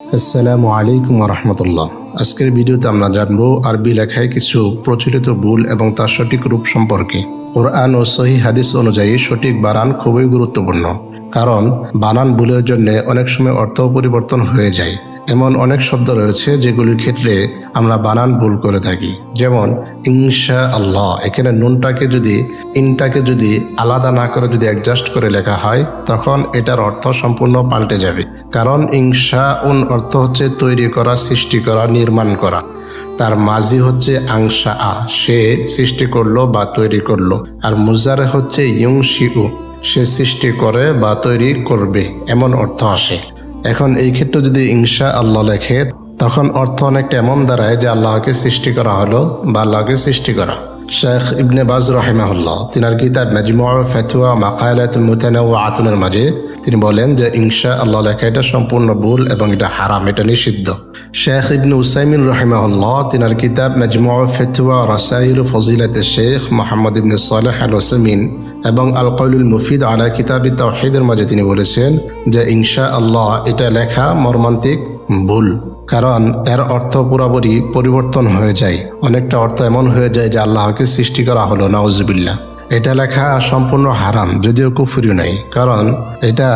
আসসালামু আলাইকুম রহমতুল্লাহ আজকের ভিডিওতে আমরা জানব আরবি লেখায় কিছু প্রচলিত ভুল এবং তার সঠিক রূপ সম্পর্কে। কোরআন ও সহি হাদিস অনুযায়ী সঠিক বানান খুবই গুরুত্বপূর্ণ। কারণ বানান ভুলের জন্য অনেক সময় অর্থ পরিবর্তন হয়ে যায়। এমন অনেক শব্দ রয়েছে যেগুলির ক্ষেত্রে আমরা বানান ভুল করে থাকি। যেমন ইনশা আল্লাহ এখানে নুনটাকে যদি, ইনটাকে যদি আলাদা না করে যদি অ্যাডজাস্ট করে লেখা হয়, তখন এটার অর্থ সম্পূর্ণ পাল্টে যাবে। কারণ ইনশা উন অর্থ হচ্ছে তৈরি করা, সৃষ্টি করা, নির্মাণ করা। তার মাঝি হচ্ছে আংশা আ সে সৃষ্টি করল বা তৈরি করল। আর মুজারে হচ্ছে ইউং শিউ সে সৃষ্টি করে বা তৈরি করবে, এমন অর্থ আসে। এখন এই ক্ষেত্রে যদি ইনশা আল্লাহ লেখে, তখন অর্থ অনেকটা এমন দাঁড়ায় যে আল্লাহকে সৃষ্টি করা হলো বা আল্লাহকে সৃষ্টি করা। শেখ ইবনে বাজ রহিমাহুল্লাহ, তিনার কিতাব মেজমুয়া ফেতুয়া মাকায়ালাত মুতানা ও আতুনের মাঝে তিনি বলেন যে ইনশা আল্লাহ লেখা এটা সম্পূর্ণ ভুল এবং এটা হারাম, এটা নিষিদ্ধ। শেখ ইবনে উসাইমিন রহিমাহুল্লাহ, তিনার কিতাব মেজমুয়া ফেতুয়া রসাইল ফজিলাত শেখ মোহাম্মদ ইবনে সালেহ আল ওসামিন এবং আল কৌলুল মুফিদ আলা কিতাবি তাওহিদের মাঝে তিনি বলেছেন যে ইনশা আল্লাহ এটা লেখা মর্মান্তিক ভুল, কারণ এর অর্থ পুরোপুরি পরিবর্তন হয়ে যায়। অনেকটা অর্থ এমন হয়ে যায় যে, আল্লাহকে সৃষ্টি করা হলো নাউজবিল্লা এটা লেখা সম্পূর্ণ হারাম, যদিও কুফুরিও নাই, কারণ এটা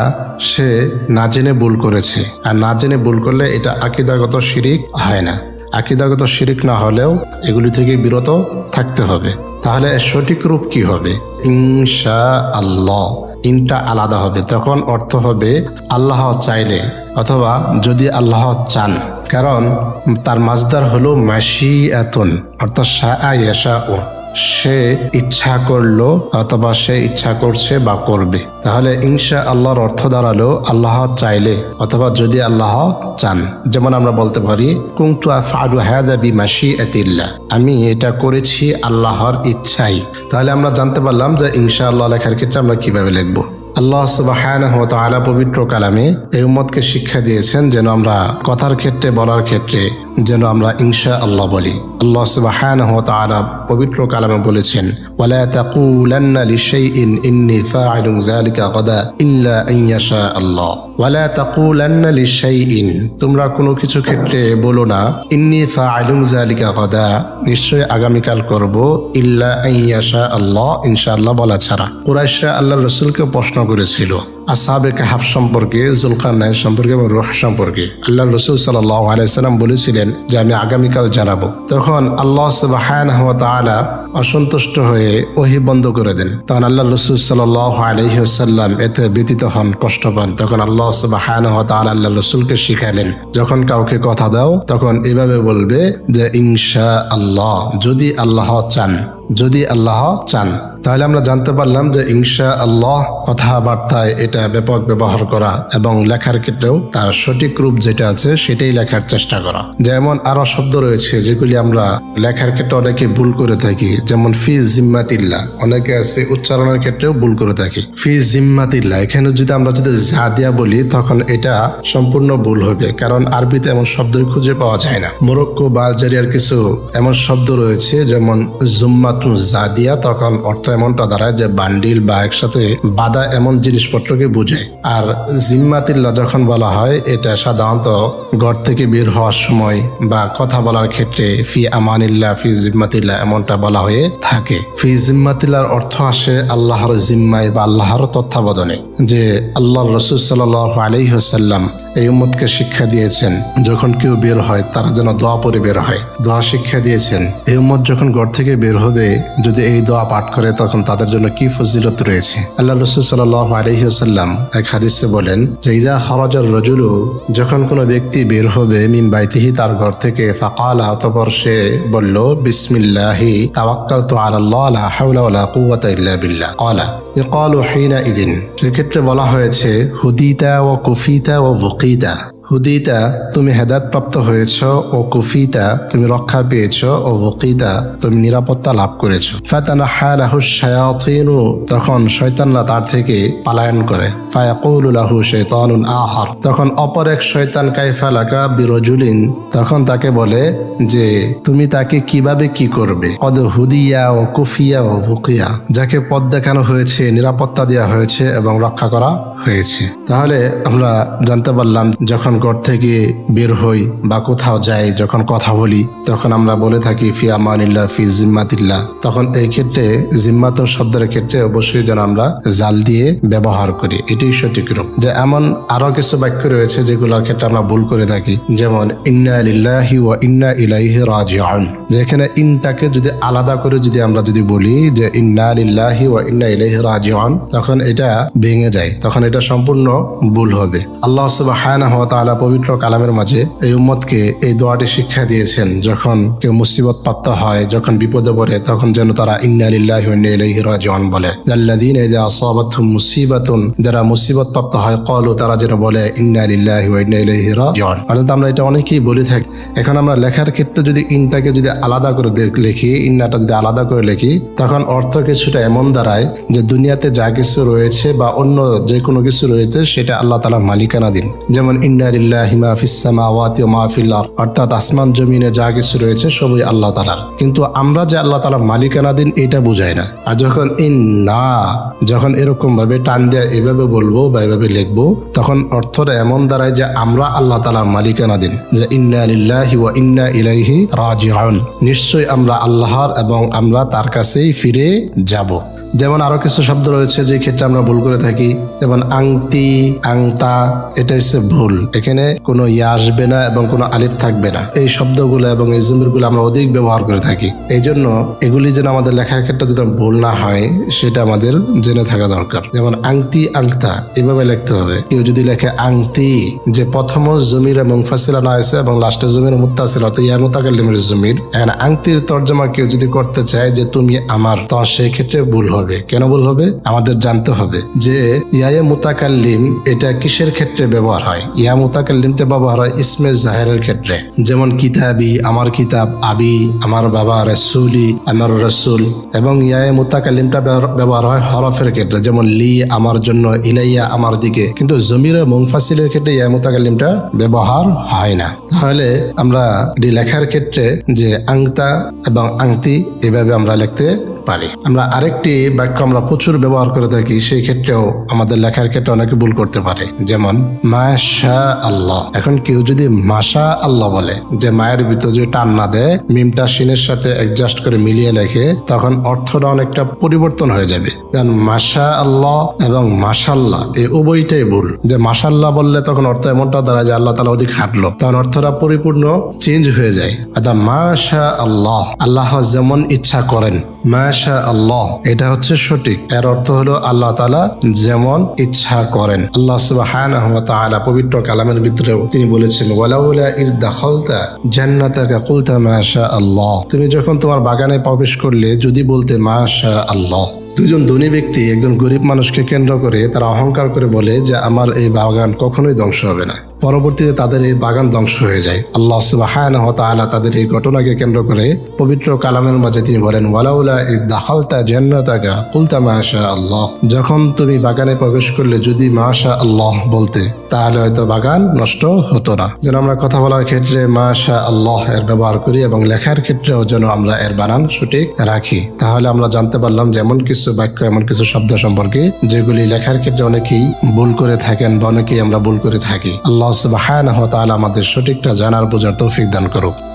সে না জেনে ভুল করেছে। আর না জেনে ভুল করলে এটা আকিদাগত শিরিক হয় না। আকিদাগত শিরিক না হলেও এগুলি থেকে বিরত থাকতে হবে। তাহলে সঠিক রূপ কি হবে? ইনশা আল্লাহ ইনটা আলাদা হবে। তখন অর্থ হবে আল্লাহ চাইলে, অথবা যদি আল্লাহ চান। কারণ তার মাজদার হলো মাসি এতন অর্থাৎ শাহ ইয়াশা ও সে ইচ্ছা করল অথবা সে ইচ্ছা করছে বা করবে। তাহলে ইনশা আল্লাহর অর্থ দাঁড়াল, আল্লাহ চাইলে অথবা যদি আল্লাহ চান। যেমন আমরা বলতে পারি বিমাশি আতিল্লাহ আমি এটা করেছি আল্লাহর ইচ্ছাই তাহলে আমরা জানতে পারলাম যে ইনশা আল্লাহ লেখার ক্ষেত্রে আমরা কীভাবে লিখব। আল্লাহ তাআলা পবিত্র কালামে এই উম্মতকে শিক্ষা দিয়েছেন যেন আমরা কথার ক্ষেত্রে, বলার ক্ষেত্রে যেন আমরা ইনশা আল্লাহ বলি। আল্লাহ সুবাহানহ তাআলা পবিত্র কালামে বলেছেন আল্লাহ তোমরা কোনো কিছু ক্ষেত্রে বলো না, ইন্নী ফাআলুন গাদা, নিশ্চয় আগামীকাল করব, ইল্লা আন ইয়াশা আল্লাহ বলা ছাড়া। কুরাইশরা আল্লাহর রাসূলকে প্রশ্ন করেছিল আসাবে কাহাব সম্পর্কে জুলকার নাইন সম্পর্কে এবং রোহ সম্পর্কে আল্লাহ রসুল সাল্লাহ আলাইসাল্লাম বলেছিলেন যে আমি আগামীকাল জানাব। তখন আল্লাহ সুবাহান তাআলা অসন্তুষ্ট হয়ে ওহি বন্ধ করে দেন। তখন আল্লাহ রসুল সাল্লাহ আলহিহাল্লাম এতে ব্যতীত হন, কষ্ট পান। তখন আল্লাহ সুবাহান তাআলা আল্লাহ রসুলকে শিখাইলেন যখন কাউকে কথা দাও, তখন এভাবে বলবে যে ইনশা আল্লাহ যদি আল্লাহ চান, যদি আল্লাহ চান। তাহলে আমরা জানতে পারলাম যে ইনশা আল্লাহ কথাবার্তায় এটা ব্যাপক ব্যবহার করা এবং লেখার ক্ষেত্রেও তার সঠিক রূপ যেটা আছে সেটাই লেখার চেষ্টা করা। যেমন আরও শব্দ রয়েছে যেগুলি আমরা লেখার ক্ষেত্রে অনেকে ভুল করে থাকি। যেমন ফি জিম্মাতিল্লা, অনেকে আছে উচ্চারণের ক্ষেত্রেও ভুল করে থাকি। ফি জিম্মাতিল্লা, এখানে যদি আমরা যদি জাদিয়া বলি, তখন এটা সম্পূর্ণ ভুল হবে, কারণ আরবিতে এমন শব্দই খুঁজে পাওয়া যায় না। মোরক্কো বা আলজেরিয়ার কিছু এমন শব্দ রয়েছে, যেমন জুম্মাতুন জাদিয়া, তখন অর্থ এমনটা দাঁড়ায় যে বান্ডিল বা একসাথে বাদা এমন জিনিসপত্রকে বোঝায় আর জিম্মাতিল্লা যখন বলা হয়, এটা সাধারণত ঘর থেকে বের হওয়ার সময় বা কথা বলার ক্ষেত্রে ফি আমানিল্লা, ফি জিম্মাতিল্লা এমনটা বলা হয়ে থাকে। ফি জিম্মাতিল্লার অর্থ আসে আল্লাহর জিম্মায় বা আল্লাহর তত্ত্বাবধানে। যে আল্লাহ রসুল সাল্লাহ আলহিহসাল্লাম এই উম্মতকে শিক্ষা দিয়েছেন, যখন কেউ বের হয় তারা যেন দোয়া পরে বের হয়। দোয়া শিক্ষা দিয়েছেন। এই উম্মত যখন ঘর থেকে বের হবে, যদি এই দোয়া পাঠ করে, তখন তাদের জন্য কি ফজিলত রয়েছে? আল্লাহ রসুল সাল্লাহ আলহিহাল্লাম এক হাদিসে বলেন, যে ইজা খরজার রজুলু, যখন কোনো ব্যক্তি বের হবে, মিন বাইতিহি, তার ঘর থেকে, ফাকাল, অতপর সে বলল, বিসমিল্লাহি তাওয়াক্কাল তো আল্লাহ লা হাওলা ওয়ালা কুওয়াতা ইল্লা বিল্লাহ। ক্বালা, ইকালু হিনা ইদিন সেক্ষেত্রে বলা হয়েছে হুদিতা ও কুফিতা ও ভুকিতা। হুদিতা, তুমি হেদায়ত প্রাপ্ত হয়েছ ও কুফিতা, তুমি রক্ষা পেয়েছ ও ভকিতা তুমি নিরাপত্তা লাভ করেছ। ফাতানা হালাহু শায়াতিনু, তখন শয়তানরা তার থেকে পালায়ন করে। ফায়াকুলু লাহু শাইতানুন আখার। তখন অপর এক শয়তান, কাইফা লাগা বিরজুলিন, তখন তাকে বলে যে, তুমি তাকে কীভাবে কি করবে? কদ হুদিয়া ও কুফিয়া ও ভুকিয়া যাকে পথ দেখানো হয়েছে, নিরাপত্তা দেওয়া হয়েছে এবং রক্ষা করা হয়েছে। তাহলে আমরা জানতে পারলাম, যখন ঘর থেকে বের হই বা কোথাও যাই, যখন কথা বলি, তখন আমরা বলে থাকি, ফি আমানিল্লাহ, ফি জিম্মাতিল্লাহ। তখন এই ক্ষেত্রে জিম্মাতন শব্দের ক্ষেত্রে অবশ্যই যেন আমরা জাল দিয়ে ব্যবহার করি। এটাই সঠিক রূপ। যে এমন আরও কিছু বাক্য রয়েছে, যেগুলোর ক্ষেত্রে আমরা ভুল করে থাকি। যেমন, ইন্না লিল্লাহি ওয়া ইন্না ইলাইহি রাজিউন। যেখানে ইনটাকে যদি আলাদা করে যদি আমরা যদি বলি যে, ইন্না লিল্লাহি ওয়া ইন্না ইলাইহি রাজিউন, তখন এটা ভেঙে যায়। তখন এটা সম্পূর্ণ ভুল হবে। আল্লাহ সুবহানাহু ওয়া তাআলা পবিত্র কালামের মাঝে এই উম্মতকে এই দোয়াটি শিক্ষা দিয়েছেন, যখন কেউ মুসিবত প্রাপ্ত হয়, যখন বিপদে পড়ে, তখন যেন তারা ইন্না লিল্লাহি ওয়া ইন্না ইলাইহি রাজিউন বলে। মুসিবাতুন, যারা মুসিবত প্রাপ্ত হয় তারা যেন বলে অর্থাৎ আমরা এটা অনেকেই বলে থাকি। এখন আমরা লেখার ক্ষেত্রে যদি ইনটাকে যদি আলাদা করে লিখি, ইন্নাটা যদি আলাদা করে লিখি, তখন অর্থ কিছুটা এমন দাঁড়ায় যে দুনিয়াতে যা কিছু রয়েছে বা অন্য যে কোনো কিছু রয়েছে, সেটা আল্লাহ তালার মালিকানা দিন যেমন ইন্না লিল্লাহি মা ফিস সামাওয়াতি ওয়া অর্থাৎ আসমান, জমিনে যা কিছু রয়েছে সবই আল্লাহ তালার কিন্তু আমরা যে আল্লাহ তালা মালিকানা দিন, এটা বুঝাই না। আর যখন ইন না যখন এরকম ভাবে টান দিয়ে এভাবে বলব বা এভাবে লিখব, তখন অর্থটা এমন দাঁড়ায় যে আমরা আল্লাহ তালার মালিকানা দিন, যে ইন্না লিল্লাহি ওয়া ইন্না ইলাইহি রাজিউন। নিশ্চয়ই আমরা আল্লাহর এবং আমরা তার কাছেই ফিরে যাব। যেমন আরও কিছু শব্দ রয়েছে যে ক্ষেত্রে আমরা ভুল করে থাকি। যেমন আংটি আংতা এটা হচ্ছে ভুল। এখানে কোনো ইয়া আসবে না এবং কোনো আলিফ থাকবে না। এই শব্দগুলো এবং এই জমিরগুলো আমরা অধিক ব্যবহার করে থাকি। এই জন্য এগুলি যেন আমাদের লেখার ক্ষেত্রে যদি ভুল না হয়, সেটা আমাদের জেনে থাকা দরকার। যেমন আংটি আংতা এভাবে লিখতে হবে। কেউ যদি লেখে আংটি, যে প্রথম জমির এবং ফাসিলা না আছে এবং লাস্টের জমির মুত্তাসিল অর্থাৎ ইয়া মুতাকাল্লিমের জমির, এখানে আংটির তর্জমা কেউ যদি করতে চায় যে তুমি আমার, তো সেই ক্ষেত্রে ভুল হবে কেন ভুল হবে? আমাদের জানতে হবে যে ইয়া মুতাকাল্লিম এটা কিসের ক্ষেত্রে ব্যবহার হয়? ইয়া মুতাকাল্লিমটা ব্যবহার হয় ইসমে জাহেরের ক্ষেত্রে। যেমন কিতাবি, আমার কিতাব, আবি, আমার বাবা রসুলি, আমার রসুল এবং ইয়া মুতাকাল্লিমটা ব্যবহার- হয় হরফের ক্ষেত্রে। যেমন লি, আমার জন্য, ইলাইয়া, আমার দিকে। কিন্তু জমির মুংফাসিলের ক্ষেত্রে ইয়া মুতাকাল্লিমটা ব্যবহার হয় না। তাহলে আমরা এটি লেখার ক্ষেত্রে যে আংতা এবং আংতি এভাবে আমরা লিখতে পারি। আমরা আরেকটি বাক্য আমরা প্রচুর ব্যবহার করে থাকি, সেই ক্ষেত্রেও আমাদের লেখার ক্ষেত্রে অনেকে ভুল করতে পারে। যেমন মাশা আল্লাহ এখন কেউ যদি মাশা আল্লাহ বলে, যে মায়ের ভিতর যদি টান না দেয়, মিমটা সিনের সাথে অ্যাডজাস্ট করে মিলিয়ে লেখে, তখন অর্থটা অনেকটা পরিবর্তন হয়ে যাবে। যেমন মাশা আল্লাহ এবং মাশাল্লাহ এই উভয়টাই ভুল। যে মাশাল্লাহ বললে তখন অর্থ এমনটা দাঁড়ায় যে আল্লাহ তালা অধিক হাঁটলো। তখন অর্থটা পরিপূর্ণ চেঞ্জ হয়ে যায়। অর্থাৎ মাশা আল্লাহ আল্লাহ যেমন ইচ্ছা করেন মাশা আল্লাহ, এটা হচ্ছে সঠিক। এর অর্থ হলো আল্লাহ তালা যেমন ইচ্ছা করেন। আল্লাহ সুবহানাহু ওয়া তাআলা পবিত্র কালামের ভিতরেও তিনি বলেছেন, ওয়ালাউলা ইল দাখালতা জান্নাতাকা কুলতা মাশা আল্লাহ। তুমি যখন তোমার বাগানে প্রবেশ করলে, যদি বলতে মাশা আল্লাহ দুজন ধনী ব্যক্তি একজন গরিব মানুষকে কেন্দ্র করে তারা অহংকার করে বলে যে, আমার এই বাগান কখনোই ধ্বংস হবে না। পরবর্তীতে তাদের এই বাগান ধ্বংস হয়ে যায়। আল্লাহ ওয়া তাদের এই ঘটনাকে কেন্দ্র করে পবিত্র কালামের মাঝে তিনি বলেন আল্লাহ যখন তুমি বাগানে প্রবেশ করলে যদি মাশা আল্লাহ বলতে, তাহলে হয়তো বাগান নষ্ট হতো না। যেন আমরা কথা বলার ক্ষেত্রে মাশা আল্লাহ এর ব্যবহার করি এবং লেখার ক্ষেত্রেও যেন আমরা এর বানান সঠিক রাখি। তাহলে আমরা জানতে পারলাম যে এমন কিছু বাক্য, এমন কিছু শব্দ সম্পর্কে যেগুলি লেখার ক্ষেত্রে অনেকেই ভুল করে থাকেন বা অনেকেই আমরা ভুল করে থাকি। আল্লাহ ওয়া তাআলা আমাদের সঠিকটা জানার বোঝার তৌফিক দান করুক।